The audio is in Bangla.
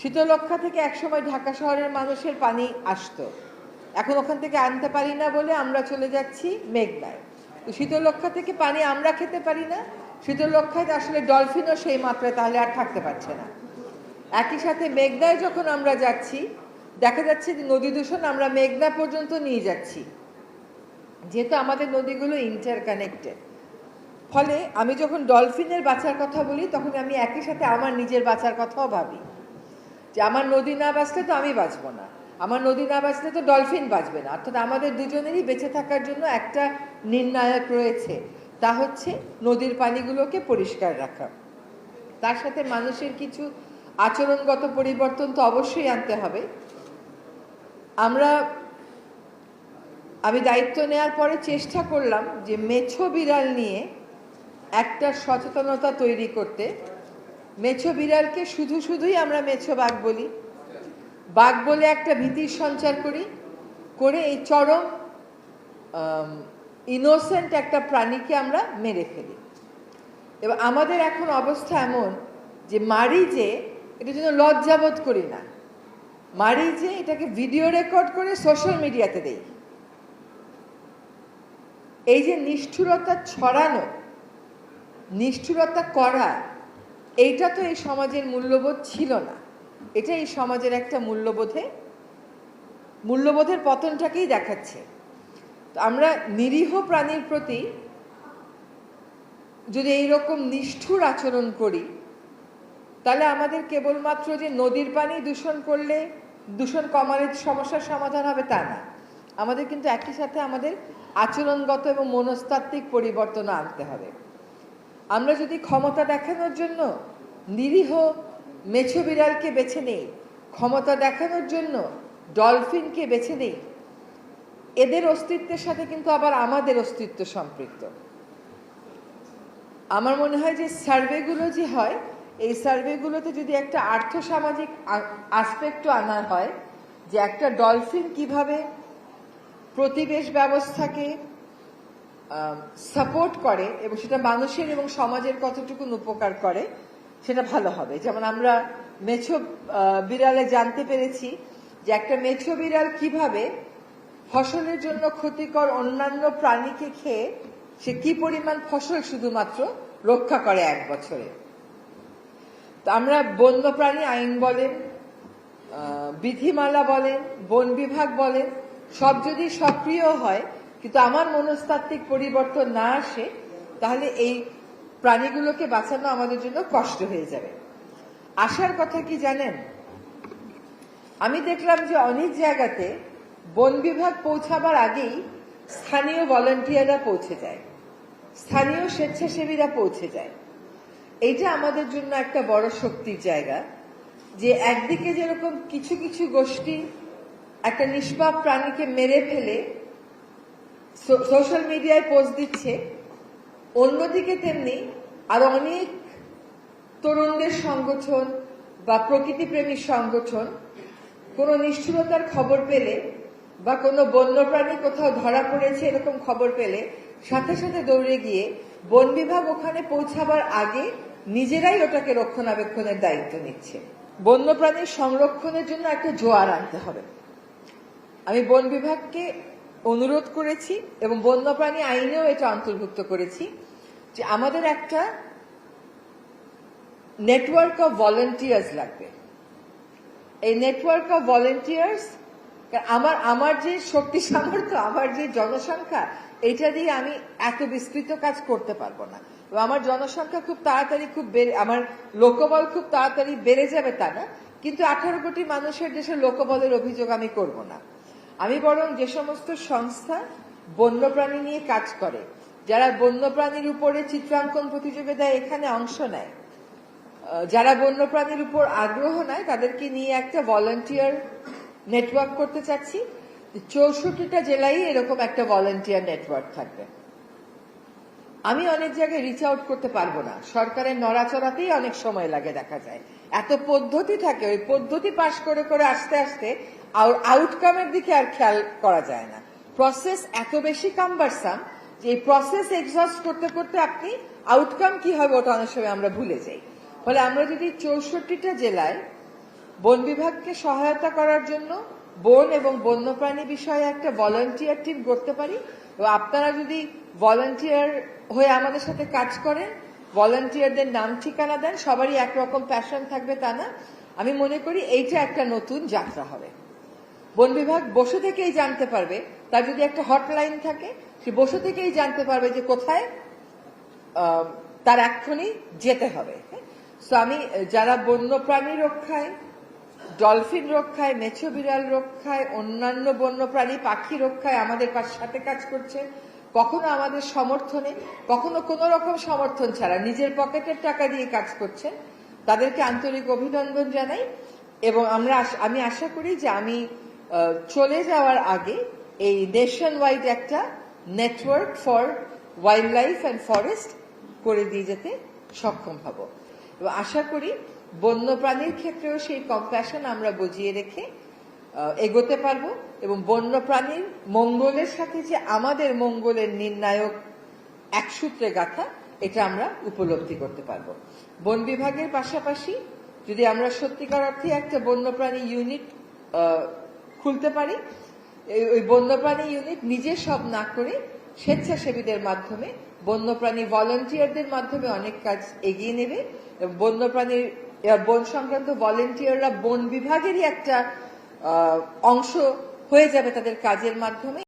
শীতলক্ষা থেকে একসময় ঢাকা শহরের মানুষের পানি আসতো। এখন ওখান থেকে আনতে পারি না বলে আমরা চলে যাচ্ছি মেঘনায় তো শীতলক্ষা থেকে পানি আমরা খেতে পারি না। শীতলক্ষায় আসলে ডলফিনও সেই মাত্রায় তাহলে আর থাকতে পারছে না। একই সাথে মেঘনায় যখন আমরা যাচ্ছি, দেখা যাচ্ছে যে নদী দূষণ আমরা মেঘনা পর্যন্ত নিয়ে যাচ্ছি। যেহেতু আমাদের নদীগুলো ইন্টার কানেক্টেড ফলে আমি যখন ডলফিনের বাঁচার কথা বলি, তখন আমি একই সাথে আমার নিজের বাঁচার কথাও ভাবি। যে আমার নদী না বাঁচলে তো আমি বাঁচবো না। আমার নদী না বাঁচলে তো ডলফিন বাঁচবে না। অর্থাৎ আমাদের দুজনেরই বেঁচে থাকার জন্য একটা নির্ণায়ক রয়েছে। তা হচ্ছে নদীর পানিগুলোকে পরিষ্কার রাখা। তার সাথে মানুষের কিছু আচরণগত পরিবর্তন তো অবশ্যই আনতে হবে। আমরা, আমি দায়িত্ব নেওয়ার পরে চেষ্টা করলাম যে মেছো বিড়াল নিয়ে একটা সচেতনতা তৈরি করতে। মেছো বিড়ালকে শুধু শুধুই আমরা মেছো বাঘ বলি। বাঘ বলে একটা ভীতির সঞ্চার করি, করে এই চরম ইনোসেন্ট একটা প্রাণীকে আমরা মেরে ফেলি। এবার আমাদের এখন অবস্থা এমন যে মারি যে, এটার জন্য লজ্জাবোধ করি না। মারি যে, এটাকে ভিডিও রেকর্ড করে সোশ্যাল মিডিয়াতে দেই। এই যে নিষ্ঠুরতা ছড়ানো, নিষ্ঠুরতা করা এইটা তো এই সমাজের মূল্যবোধ ছিল না। এটা এই সমাজের একটা মূল্যবোধে, মূল্যবোধের পতনটাকেই দেখাচ্ছে। তো আমরা নিরীহ প্রাণীর প্রতি যদি এইরকম নিষ্ঠুর আচরণ করি, তাহলে আমাদের কেবলমাত্র যে নদীর পানি দূষণ করলে, দূষণ কমানোর সমস্যার সমাধান হবে তা না। আমাদের কিন্তু একই সাথে আমাদের আচরণগত এবং মনস্তাত্ত্বিক পরিবর্তন আনতে হবে। আমরা যদি ক্ষমতা দেখানোর জন্য নিরীহ মেছো বিড়ালকে বেছে নেই, ক্ষমতা দেখানোর জন্য ডলফিনকে বেছে নেই, এদের অস্তিত্বের সাথে কিন্তু আবার আমাদের অস্তিত্ব সম্পৃক্ত। আমার মনে হয় যে সার্ভেগুলো যে হয়, এই সার্ভেগুলোতে যদি একটা আর্থসামাজিক আসপেক্টও আনা হয়, যে একটা ডলফিন কীভাবে প্রতিবেশ ব্যবস্থাকে সাপোর্ট করে এবং সেটা মানুষের এবং সমাজের কতটুকু উপকার করে, সেটা ভালো হবে। যেমন আমরা মেছো বিড়ালে জানতে পেরেছি যে একটা মেছো বিড়াল কীভাবে ফসলের জন্য ক্ষতিকর অন্যান্য প্রাণীকে খেয়ে সে কি পরিমাণ ফসল শুধুমাত্র রক্ষা করে এক বছরে। তো আমরা বন্যপ্রাণী আইন বলেন বিধিমালা বলেন, বন বিভাগ বলেন, সব যদি সক্রিয় হয় কিন্তু আমার মনস্তাত্ত্বিক পরিবর্তন না আসে, তাহলে এই প্রাণীগুলোকে বাঁচানো আমাদের জন্য কষ্ট হয়ে যাবে। আসার কথা কি জানেন? আমি দেখলাম যে অনেক জায়গাতে বন বিভাগ পৌঁছাবার আগেই স্থানীয় ভলেন্টিয়াররা পৌঁছে যায়, স্থানীয় স্বেচ্ছাসেবীরা পৌঁছে যায়। এইটা আমাদের জন্য একটা বড় শক্তির জায়গা, যে একদিকে যেরকম কিছু কিছু গোষ্ঠী একটা নিষ্পাপ প্রাণীকে মেরে ফেলে সোশ্যাল মিডিয়ায় পোস্ট দিচ্ছে। অন্যদিকে তেমনি আর অনেক তরুণদের সংগঠন বা প্রকৃতিপ্রেমী সংগঠন কোনো নিষ্ঠুরতার খবর পেলে বা কোনো বন্যপ্রাণী কোথাও ধরা পড়েছে এরকম খবর পেলে সাথে সাথে দৌড়ে গিয়ে বন বিভাগ ওখানে পৌঁছাবার আগে নিজেরাই ওটাকে রক্ষণাবেক্ষণের দায়িত্ব নিচ্ছে। বন্যপ্রাণীর সংরক্ষণের জন্য একটা জোয়ার আনতে হবে। আমি বন বিভাগকে অনুরোধ করেছি এবং বন্যপ্রাণী আইনেও এটা অন্তর্ভুক্ত করেছি যে আমাদের একটা নেটওয়ার্ক অফ ভলেন্টিয়ার্স লাগবে। এই নেটওয়ার্ক অফ ভলেন্টিয়ার্স আমার আমার যে শক্তি সামর্থ্য, আমার যে জনসংখ্যা, এটা দিয়ে আমি এত বিস্তৃত কাজ করতে পারব না। আমার জনসংখ্যা খুব তাড়াতাড়ি খুব বেড়ে, আমার লোকবল খুব তাড়াতাড়ি বেড়ে যাবে তা না, কিন্তু আঠারো কোটি মানুষের দেশে লোকবলের অভিযোগ আমি করব না। আমি বরং যে সমস্ত সংস্থা বন্যপ্রাণী নিয়ে কাজ করে, যারা বন্যপ্রাণীর উপরে চিত্রাঙ্কন প্রতিযোগিতায় এখানে অংশ নেয় যারা বন্যপ্রাণীর উপর আগ্রহ নেয়, তাদেরকে নিয়ে একটা ভলেন্টিয়ার নেটওয়ার্ক করতে চাচ্ছি। চৌষট্টিটা জেলায় এরকম একটা ভলেন্টিয়ার নেটওয়ার্ক থাকবে। আমি অনেক জায়গায় রিচ আউট করতে পারব না। সরকারের নড়াচড়াতেই অনেক সময় লাগে, দেখা যায়। এত পদ্ধতি থাকে, ওই পদ্ধতি পাশ করে করে আস্তে আস্তে আউটকামের দিকে আর খেয়াল করা যায় না। প্রসেস এত বেশি কাম্বারসাম যে এই প্রসেস এক্সস্ট করতে করতে আপনি আউটকাম কি হবে ওটা অনেক সময় আমরা ভুলে যাই। ফলে আমরা যদি চৌষট্টিটা জেলায় বন বিভাগকে সহায়তা করার জন্য বন এবং বন্যপ্রাণী বিষয়ে একটা ভলান্টিয়ার টিম করতে পারি এবং আপনারা যদি ভলান্টিয়ার হয়ে আমাদের সাথে কাজ করেন ভলান্টিয়ারদের নাম ঠিকানা দেন, সবারই একরকম প্যাশন থাকবে তা না। আমি মনে করি এইটা একটা নতুন যাত্রা হবে। বন বিভাগ বসে থেকেই জানতে পারবে তার যদি একটা হটলাইন থাকে সে বসে থেকেই জানতে পারবে যে কোথায় তার এক্ষুনি যেতে হবে। তো আমি আহ, যারা বন্যপ্রাণী রক্ষায় ডলফিন রক্ষায় মেছো বিড়াল রক্ষায় অন্যান্য বন্যপ্রাণী পাখি রক্ষায় আমাদের সাথে কাজ করছে কখনো আমাদের সমর্থনে কখনো কোন রকম সমর্থন ছাড়া নিজের পকেটের টাকা দিয়ে কাজ করছে তাদেরকে আন্তরিক অভিনন্দন জানাই এবং আমরা আমি আশা করি যে আমি চলে যাওয়ার আগে এই নেশন ওয়াইড একটা network for wildlife and forest করে দিয়ে যেতে সক্ষম হব। এবং আশা করি বন্যপ্রাণীর ক্ষেত্রেও সেই কম্প্যাশন আমরা বুঝিয়ে রেখে এগোতে পারব এবং বন্যপ্রাণীর মঙ্গলের সাথে যে আমাদের মঙ্গলের নির্ণায়ক এক সূত্রে গাথা, এটা আমরা উপলব্ধি করতে পারব। বন বিভাগের পাশাপাশি যদি আমরা সত্যিকার অর্থে একটা বন্যপ্রাণী ইউনিট খুলতে পারি ওই বন্যপ্রাণী ইউনিট নিজে সব না করে স্বেচ্ছাসেবীদের মাধ্যমে, বন্যপ্রাণী ভলেন্টিয়ারদের মাধ্যমে অনেক কাজ এগিয়ে নেবে। বন্যপ্রাণীর বন সংক্রান্ত ভলেন্টিয়াররা বন বিভাগেরই একটা অংশ হয়ে যাবে তাদের কাজের মাধ্যমে।